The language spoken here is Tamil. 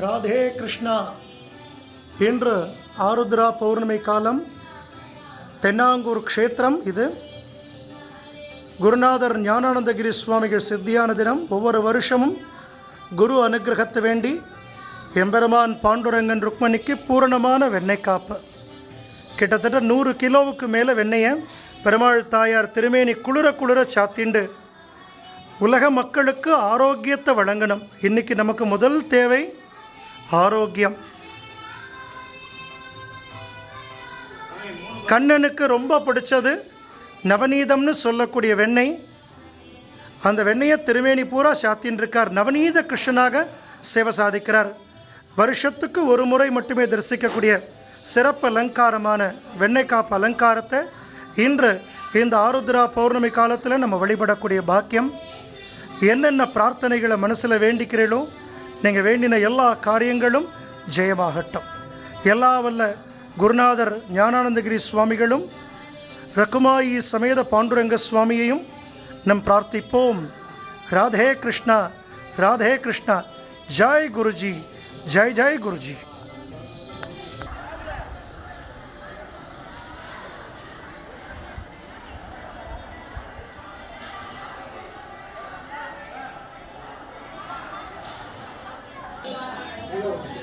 ராதே கிருஷ்ணா. இன்று ஆருத்ரா பௌர்ணமி காலம் தென்னாங்கூர் க்ஷேத்திரம் இது. குருநாதர் ஞானானந்தகிரி சுவாமிகள் சித்தியான தினம் ஒவ்வொரு வருஷமும் குரு அனுகிரகத்தை வேண்டி எம்பெருமான் பாண்டுரங்கன் ருக்மணிக்கு பூரணமான வெண்ணெய் காப்பு. கிட்டத்தட்ட நூறு கிலோவுக்கு மேலே வெண்ணெயை பெருமாள் தாயார் திருமேனி குளிர குளிர சாத்திண்டு உலக மக்களுக்கு ஆரோக்கியத்தை வழங்கணும். இன்னைக்கு நமக்கு முதல் தேவை ஆரோக்கியம். கண்ணனுக்கு ரொம்ப பிடிச்சது நவநீதம்னு சொல்லக்கூடிய வெண்ணெய். அந்த வெண்ணெயை திருமேனி பூரா சாத்தின்னு இருக்கார் நவநீத கிருஷ்ணனாக சேவை சாதிக்கிறார். வருஷத்துக்கு ஒரு முறை மட்டுமே தரிசிக்கக்கூடிய சிறப்பு அலங்காரமான வெண்ணெய் காப்பு அலங்காரத்தை இன்று இந்த ஆருத்ரா பௌர்ணமி காலத்தில் நம்ம வழிபடக்கூடிய பாக்கியம். என்னென்ன பிரார்த்தனைகளை மனசில் வேண்டிக்கிறீர்களோ நீங்கள் வேண்டின எல்லா காரியங்களும் ஜெயமாகட்டும். எல்லா வல்ல குருநாதர் ஞானானந்தகிரி சுவாமிகளும் ரகுமாயி சமேத பாண்டுரங்க சுவாமியையும் நம் பிரார்த்திப்போம். ராதே கிருஷ்ணா ராதே கிருஷ்ணா ஜெய் குருஜி ஜெய் ஜெய் குருஜி. Hello.